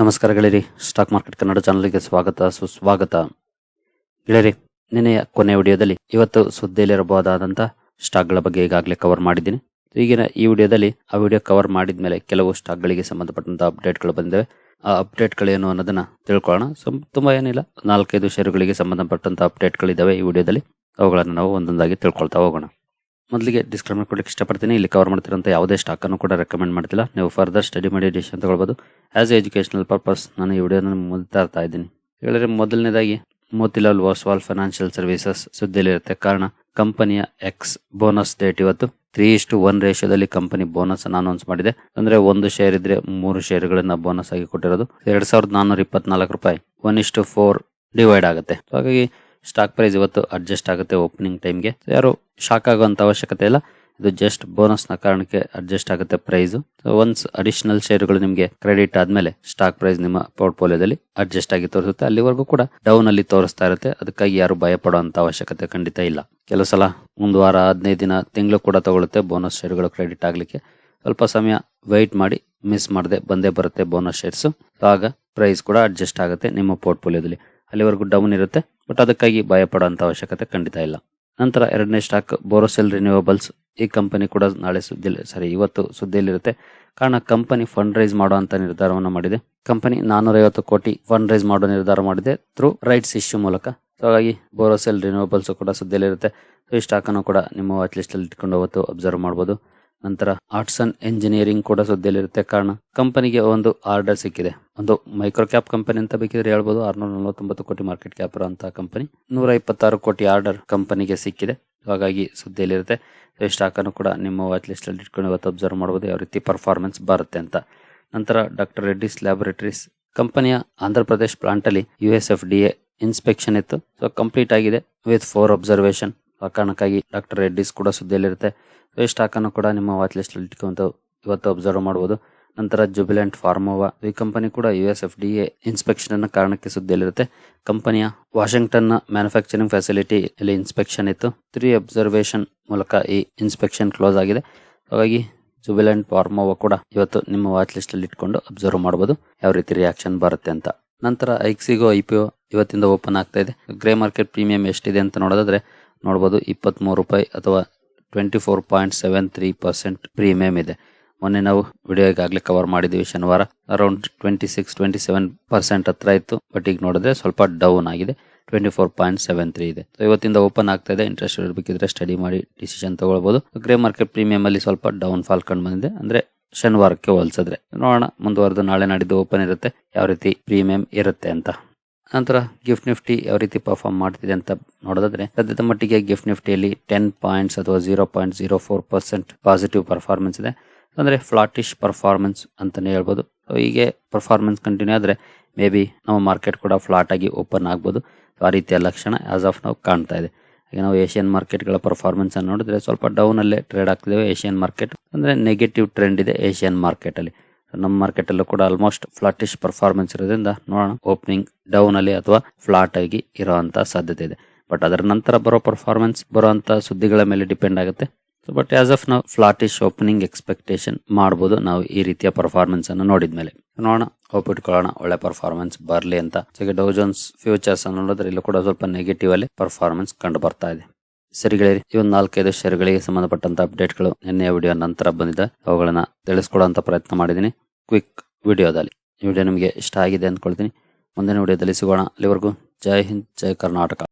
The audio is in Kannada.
ನಮಸ್ಕಾರ ಗೆಳೆಯರಿ. ಸ್ಟಾಕ್ ಮಾರ್ಕೆಟ್ ಕನ್ನಡ ಚಾನಲ್ಗೆ ಸ್ವಾಗತ, ಸುಸ್ವಾಗತ. ಗೆಳೆಯರಿ, ನಿನ್ನೆಯ ಕೊನೆಯ ವಿಡಿಯೋದಲ್ಲಿ ಇವತ್ತು ಸುದ್ದಿಯಲ್ಲಿರಬಹುದಾದಂಥ ಸ್ಟಾಕ್ಗಳ ಬಗ್ಗೆ ಈಗಾಗಲೇ ಕವರ್ ಮಾಡಿದ್ದೀನಿ. ಈಗಿನ ಈ ವಿಡಿಯೋದಲ್ಲಿ ಆ ವಿಡಿಯೋ ಕವರ್ ಮಾಡಿದ್ಮೇಲೆ ಕೆಲವು ಸ್ಟಾಕ್ಗಳಿಗೆ ಸಂಬಂಧಪಟ್ಟಂತ ಅಪ್ಡೇಟ್ಗಳು ಬಂದಿವೆ. ಆ ಅಪ್ಡೇಟ್ಗಳೇನು ಅನ್ನೋದನ್ನ ತಿಳ್ಕೊಳ್ಳೋಣ. ಸೊ ತುಂಬಾ ಏನಿಲ್ಲ, ನಾಲ್ಕೈದು ಷೇರುಗಳಿಗೆ ಸಂಬಂಧಪಟ್ಟಂತ ಅಪ್ಡೇಟ್ಗಳಿದ್ದಾವೆ ಈ ವಿಡಿಯೋದಲ್ಲಿ. ಅವುಗಳನ್ನು ನಾವು ಒಂದೊಂದಾಗಿ ತಿಳ್ಕೊಳ್ತಾ ಹೋಗೋಣ. ಮೊದಲಿಗೆ ಡಿಸ್ಕ್ಲೈಮರ್ ಕೊಡಕ್ಕೆ ಇಷ್ಟಪಡ್ತೀನಿ. ಇಲ್ಲಿ ಕವರ್ ಮಾಡ್ತಿರೋಂಥ ಯಾವುದೇ ಸ್ಟಾಕ್ ಅನ್ನು ಕೂಡ ರೆಕಮೆಂಡ್ ಮಾಡ್ತಿಲ್ಲ. ನೀವು ಫರ್ದರ್ ಸ್ಟಡಿ ಮಾಡಿ ಡಿಸಿಷನ್ ತಗೊಳ್ಬೋದು. ಆಸ್ ಎ ಎಜುಕೇಶನಲ್ ಪರ್ಪಸ್ ನಾನು ಈ ವಿಡಿಯೋನ ಇರ್ತಾ ಇದ್ದೀನಿ. ಹೇಳಿದ್ರೆ ಮೊದಲನೇದಾಗಿ, ಮೋತಿಲಾಲ್ ವಾಸ್ವಾಲ್ ಫೈನಾನ್ಷಿಯಲ್ ಸರ್ವಿಸಸ್ ಸುದ್ದಿಯಲ್ಲಿರುತ್ತೆ. ಕಾರಣ, ಕಂಪನಿಯ ಎಕ್ಸ್ ಬೋನಸ್ ಡೇಟ್ ಇವತ್ತು. ತ್ರೀ ಇಷ್ಟು ಒನ್ ರೇಷಿಯೋದಲ್ಲಿ ಕಂಪನಿ ಬೋನಸ್ ಅನ್ನು ಅನೌನ್ಸ್ ಮಾಡಿದೆ. ಅಂದ್ರೆ ಒಂದು ಶೇರ್ ಇದ್ರೆ ಮೂರು ಶೇರ್ಗಳನ್ನ ಬೋನಸ್ ಆಗಿ ಕೊಟ್ಟಿರೋದು. ಎರಡ್ ಸಾವಿರದ ನಾನ್ನೂರ ಇಪ್ಪತ್ನಾಲ್ಕು ರೂಪಾಯಿ. ಒನ್ ಇಷ್ಟು ಫೋರ್ ಡಿವೈಡ್ ಆಗುತ್ತೆ. ಹಾಗಾಗಿ ಸ್ಟಾಕ್ ಪ್ರೈಸ್ ಇವತ್ತು ಅಡ್ಜಸ್ಟ್ ಆಗುತ್ತೆ ಓಪನಿಂಗ್ ಟೈಮ್ಗೆ ಯಾರು ಶಾಕ್ ಆಗುವಂತ ಅವಶ್ಯಕತೆ ಇಲ್ಲ. ಇದು ಜಸ್ಟ್ ಬೋನಸ್ನ ಕಾರಣಕ್ಕೆ ಅಡ್ಜಸ್ಟ್ ಆಗುತ್ತೆ ಪ್ರೈಸ್ ಒನ್ಸ್ ಅಡಿಷನಲ್ ಶೇರುಗಳು ನಿಮಗೆ ಕ್ರೆಡಿಟ್ ಆದ್ಮೇಲೆ ಸ್ಟಾಕ್ ಪ್ರೈಸ್ ನಿಮ್ಮ ಪೋರ್ಟ್ಫೋಲಿಯೋದಲ್ಲಿ ಅಡ್ಜಸ್ಟ್ ಆಗಿ ತೋರಿಸುತ್ತೆ. ಅಲ್ಲಿವರೆಗೂ ಕೂಡ ಡೌನ್ ಅಲ್ಲಿ ತೋರಿಸ್ತಾ ಇರುತ್ತೆ. ಅದಕ್ಕಾಗಿ ಯಾರು ಭಯ ಪಡುವಂತ ಅವಶ್ಯಕತೆ ಖಂಡಿತ ಇಲ್ಲ. ಕೆಲವು ಸಲ ಒಂದು ವಾರ, ಹದಿನೈದು ದಿನ, ತಿಂಗಳು ಕೂಡ ತಗೊಳುತ್ತೆ ಬೋನಸ್ ಶೇರುಗಳು ಕ್ರೆಡಿಟ್ ಆಗ್ಲಿಕ್ಕೆ. ಸ್ವಲ್ಪ ಸಮಯ ವೆಯ್ಟ್ ಮಾಡಿ ಮಿಸ್ ಮಾಡದೆ ಬಂದೇ ಬರುತ್ತೆ ಬೋನಸ್ ಶೇರ್ಸ್ ಆಗ ಪ್ರೈಸ್ ಕೂಡ ಅಡ್ಜಸ್ಟ್ ಆಗುತ್ತೆ ನಿಮ್ಮ ಪೋರ್ಟ್ಫೋಲಿಯೋದಲ್ಲಿ ಅಲ್ಲಿವರೆಗೂ ಡೌನ್ ಇರುತ್ತೆ. ಬಟ್ ಅದಕ್ಕಾಗಿ ಭಯ ಪಡುವಂತ ಅವಶ್ಯಕತೆ ಖಂಡಿತ ಇಲ್ಲ. ನಂತರ ಎರಡನೇ ಸ್ಟಾಕ್ ಬೋರೋಸೆಲ್ ರಿನ್ಯೂವಬಲ್ಸ್ ಈ ಕಂಪನಿ ಕೂಡ ನಾಳೆ ಸುದ್ದಿ ಸಾರಿ ಇವತ್ತು ಸುದ್ದಿಯಲ್ಲಿರುತ್ತೆ. ಕಾರಣ ಕಂಪನಿ ಫಂಡ್ ರೈಸ್ ಮಾಡುವಂತ ನಿರ್ಧಾರವನ್ನು ಮಾಡಿದೆ. ಕಂಪನಿ ನಾನೂರೈವತ್ತು ಕೋಟಿ ಫಂಡ್ ರೈಸ್ ಮಾಡೋ ನಿರ್ಧಾರ ಮಾಡಿದೆ ಥ್ರೂ ರೈಟ್ಸ್ ಇಶ್ಯೂ ಮೂಲಕ. ಸೊ ಹಾಗಾಗಿ ಬೋರೋಸೆಲ್ ರಿನ್ಯೂವಬಲ್ಸ್ ಕೂಡ ಸುದ್ದಿಯಲ್ಲಿರುತ್ತೆ. ಸೊ ಈ ಸ್ಟಾಕ್ ಅನ್ನು ಕೂಡ ನಿಮ್ಮ ವಾಚ್ ಲಿಸ್ಟ್ ಅಲ್ಲಿ ಇಟ್ಕೊಂಡು ಅವತ್ತು ಅಬ್ಸರ್ವ್ ಮಾಡಬಹುದು ನಂತರ ಆರ್ಟ್ಸ್ ಅಂಡ್ ಎಂಜಿನಿಯರಿಂಗ್ ಕೂಡ ಸುದ್ದಿಯಲ್ಲಿರುತ್ತೆ. ಕಾರಣ ಕಂಪನಿಗೆ ಒಂದು ಆರ್ಡರ್ ಸಿಕ್ಕಿದೆ. ಒಂದು ಮೈಕ್ರೋ ಕ್ಯಾಪ್ ಕಂಪನಿ ಅಂತ ಬೇಕಿದ್ರೆ ಹೇಳ್ಬೋದು. ಆರ್ನೂರ ನಲವತ್ತೊಂಬತ್ತು ಕೋಟಿ ಮಾರ್ಕೆಟ್ ಕ್ಯಾಪ್ ಅಂತ ಕಂಪನಿ ನೂರ ಇಪ್ಪತ್ತಾರು ಕೋಟಿ ಆರ್ಡರ್ ಕಂಪನಿಗೆ ಸಿಕ್ಕಿದೆ. ಹಾಗಾಗಿ ಸುದ್ದಿಯಲ್ಲಿರುತ್ತೆ. ಸ್ಟಾಕ್ ಅನ್ನು ಕೂಡ ನಿಮ್ಮ ವಾಚ್ ಲಿಸ್ಟ್ ಅಲ್ಲಿ ಇಟ್ಕೊಂಡು ಇವತ್ತು ಅಬ್ಸರ್ವ್ ಮಾಡಬಹುದು ಯಾವ ರೀತಿ ಪರ್ಫಾರ್ಮೆನ್ಸ್ ಬರುತ್ತೆ ಅಂತ. ನಂತರ ಡಾಕ್ಟರ್ ರೆಡ್ಡಿಸ್ ಲ್ಯಾಬೊರೇಟರೀಸ್ ಕಂಪನಿಯ ಆಂಧ್ರ ಪ್ರದೇಶ್ ಪ್ಲಾಂಟ್ ಅಲ್ಲಿ U S F D A inspection ಇತ್ತು. ಸೊ ಕಂಪ್ಲೀಟ್ ಆಗಿದೆ ವಿತ್ ಫೋರ್ ಅಬ್ಸರ್ವೇಷನ್ ಆ ಕಾರಣಕ್ಕಾಗಿ ಡಾಕ್ಟರ್ ರೆಡ್ಡಿಸ್ ಕೂಡ ಸುದ್ದಿಯಲ್ಲಿರುತ್ತೆ. ಸ್ಟಾಕ್ ಅನ್ನು ಕೂಡ ನಿಮ್ಮ ವಾಚ್ ಲಿಸ್ಟ್ ಅಲ್ಲಿ ಇಟ್ಕೊಂಡು ಇವತ್ತು ಅಬ್ಸರ್ವ್ ಮಾಡಬಹುದು ನಂತರ ಜುಬಿಲೆಂಟ್ ಫಾರ್ಮೋವಾ. ಈ ಕಂಪನಿ ಕೂಡ U S F D A inspection ಅನ್ನ ಕಾರಣಕ್ಕೆ ಸುದ್ದಿಯಲ್ಲಿರುತ್ತೆ. ಕಂಪನಿಯ ವಾಷಿಂಗ್ಟನ್ ಮ್ಯಾನುಫ್ಯಾಕ್ಚರಿಂಗ್ ಫೆಸಿಲಿಟಿ ಅಲ್ಲಿ ಇನ್ಸ್ಪೆಕ್ಷನ್ ಇತ್ತು. ತ್ರೀ ಅಬ್ಸರ್ವೇಷನ್ ಮೂಲಕ ಈ ಇನ್ಸ್ಪೆಕ್ಷನ್ ಕ್ಲೋಸ್ ಆಗಿದೆ. ಹಾಗಾಗಿ ಜುಬಿಲೆಂಟ್ ಫಾರ್ಮೋವಾ ಕೂಡ ಇವತ್ತು ನಿಮ್ಮ ವಾಚ್ ಲಿಸ್ಟ್ ಅಲ್ಲಿ ಇಟ್ಕೊಂಡು ಅಬ್ಸರ್ವ್ ಮಾಡಬಹುದು ಯಾವ ರೀತಿ ರಿಯಾಕ್ಷನ್ ಬರುತ್ತೆ ಅಂತ. ನಂತರ ಐಕ್ಸಿಗೋ ಐ ಪಿ ಒ ಇವತ್ತಿಂದ ಓಪನ್ ಆಗ್ತಾ ಇದೆ. ಗ್ರೇ ಮಾರ್ಕೆಟ್ ಪ್ರೀಮಿಯಂ ಎಷ್ಟಿದೆ ಅಂತ ನೋಡೋದಾದ್ರೆ ನೋಡಬಹುದು ಇಪ್ಪತ್ಮೂರು ರೂಪಾಯಿ ಅಥವಾ twenty four point seven three percent premium ಇದೆ. ಮೊನ್ನೆ ನಾವು ವಿಡಿಯೋ ಈಗಾಗಲೇ ಕವರ್ ಮಾಡಿದ್ದೀವಿ ಶನಿವಾರ. Around twenty six twenty seven percent ಹತ್ರ ಇತ್ತು. ಬಟ್ ಈಗ ನೋಡಿದ್ರೆ ಸ್ವಲ್ಪ ಡೌನ್ ಆಗಿದೆ. Twenty four point seven three ಇದೆ. ಸೊ ಇವತ್ತಿಂದ ಓಪನ್ ಆಗ್ತಾ ಇದೆ. ಇಂಟ್ರೆಸ್ಟ್ ಇರಬೇಕಿದ್ರೆ ಸ್ಟಡಿ ಮಾಡಿ ಡಿಸಿಷನ್ ತಗೊಳ್ಬಹುದು ಗ್ರೇ ಮಾರ್ಕೆಟ್ ಪ್ರೀಮಿಯಂ ಅಲ್ಲಿ ಸ್ವಲ್ಪ ಡೌನ್ ಫಾಲ್ ಕಂಡು ಬಂದಿದೆ. ಅಂದ್ರೆ ಶನಿವಾರಕ್ಕೆ ಹೋಲಿಸಿದ್ರೆ. ನೋಡೋಣ, ಮುಂದುವರೆದು ನಾಳೆ ನಾಡಿದ್ದು ಓಪನ್ ಇರುತ್ತೆ. ಯಾವ ರೀತಿ ಪ್ರೀಮಿಯಂ ಇರುತ್ತೆ ಅಂತ. ನಂತರ ಗಿಫ್ಟ್ ನಿಫ್ಟಿ ಯಾವ ರೀತಿ ಪರ್ಫಾರ್ಮ್ ಮಾಡ್ತಿದೆ ಅಂತ ನೋಡೋದಾದ್ರೆ, ಸದ್ಯದ ಮಟ್ಟಿಗೆ ಗಿಫ್ಟ್ ನಿಫ್ಟಿಯಲ್ಲಿ ಟೆನ್ ಪಾಯಿಂಟ್ಸ್ ಅಥವಾ zero point zero four percent positive performance ಇದೆ. ಅಂದ್ರೆ ಫ್ಲಾಟಿಶ್ ಪರ್ಫಾರ್ಮೆನ್ಸ್ ಅಂತಲೇ ಹೇಳ್ಬೋದು. ಹೀಗೆ ಪರ್ಫಾರ್ಮೆನ್ಸ್ ಕಂಟಿನ್ಯೂ ಆದ್ರೆ ಮೇ ಬಿ ನಮ್ಮ ಮಾರ್ಕೆಟ್ ಕೂಡ ಫ್ಲಾಟ್ ಆಗಿ ಓಪನ್ ಆಗ್ಬೋದು. ಆ ರೀತಿಯ ಲಕ್ಷಣ ಆಸ್ ಆಫ್ ನಾವು ಕಾಣ್ತಾ ಇದೆ. ಈಗ ನಾವು ಏಷ್ಯನ್ ಮಾರ್ಕೆಟ್ಗಳ ಪರ್ಫಾರ್ಮೆನ್ಸ್ ಅನ್ನು ನೋಡಿದ್ರೆ ಸ್ವಲ್ಪ ಡೌನ್ ಅಲ್ಲೇ ಟ್ರೇಡ್ ಆಗ್ತಿದ್ದೇವೆ ಏಷ್ಯನ್ ಮಾರ್ಕೆಟ್ ಅಂದ್ರೆ ನೆಗೆಟಿವ್ ಟ್ರೆಂಡ್ ಇದೆ ಏಷ್ಯನ್ ಮಾರ್ಕೆಟ್ ಅಲ್ಲಿ. ನಮ್ಮ ಮಾರ್ಕೆಟ್ ಅಲ್ಲೂ ಕೂಡ ಆಲ್ಮೋಸ್ಟ್ ಫ್ಲಾಟಿಶ್ ಪರ್ಫಾರ್ಮೆನ್ಸ್ ಇರೋದ್ರಿಂದ ನೋಡೋಣ ಓಪನಿಂಗ್ ಡೌನ್ ಅಲ್ಲಿ ಅಥವಾ ಫ್ಲಾಟ್ ಆಗಿ ಇರುವಂತ ಸಾಧ್ಯತೆ ಇದೆ. ಬಟ್ ಅದರ ನಂತರ ಬರೋ ಪರ್ಫಾರ್ಮೆನ್ಸ್ ಬರುವಂತ ಸುದ್ದಿಗಳ ಮೇಲೆ ಡಿಪೆಂಡ್ ಆಗುತ್ತೆ. ಬಟ್ ಆಸ್ ಆಫ್ ನಾವು ಫ್ಲಾಟಿಶ್ ಓಪನಿಂಗ್ ಎಕ್ಸ್ಪೆಕ್ಟೇಷನ್ ಮಾಡಬಹುದು ನಾವು ಈ ರೀತಿಯ ಪರ್ಫಾರ್ಮೆನ್ಸ್ ಅನ್ನು ನೋಡಿದ ಮೇಲೆ ನೋಡೋಣ ಹೋಪ್ ಇಟ್ಕೊಳ್ಳೋಣ ಒಳ್ಳೆ ಪರ್ಫಾರ್ಮೆನ್ಸ್ ಬರಲಿ ಅಂತ. ಜೊತೆಗೆ ಡೌಜನ್ಸ್ ಫ್ಯೂಚರ್ಸ್ ಅನ್ನು ನೋಡಿದ್ರೆ ಇಲ್ಲೂ ಕೂಡ ಸ್ವಲ್ಪ ನೆಗೆಟಿವ್ ಅಲ್ಲಿ ಪರ್ಫಾರ್ಮೆನ್ಸ್ ಕಂಡು ಬರ್ತಾ ಇದೆ. ಸರಿ ಗೆಳೆಯರಿ, ಈ ಒಂದು ನಾಲ್ಕೈದು ಷೇರುಗಳಿಗೆ ಸಂಬಂಧಪಟ್ಟಂತ ಅಪ್ಡೇಟ್ಗಳು ನಿನ್ನೆಯ ವಿಡಿಯೋ ನಂತರ ಬಂದಿದೆ. ಅವುಗಳನ್ನ ತಿಳಿಸ್ಕೊಡುವಂತ ಪ್ರಯತ್ನ ಮಾಡಿದ್ದೀನಿ. ಕ್ವಿಕ್ ವಿಡಿಯೋದಲ್ಲಿ ಈ ವಿಡಿಯೋ ನಿಮಗೆ ಇಷ್ಟ ಆಗಿದೆ ಅಂದ್ಕೊಳ್ತೀನಿ. ಮುಂದಿನ ವಿಡಿಯೋದಲ್ಲಿ ಸಿಗೋಣ. ಅಲ್ಲಿವರೆಗೂ ಜೈ ಹಿಂದ್, ಜೈ ಕರ್ನಾಟಕ.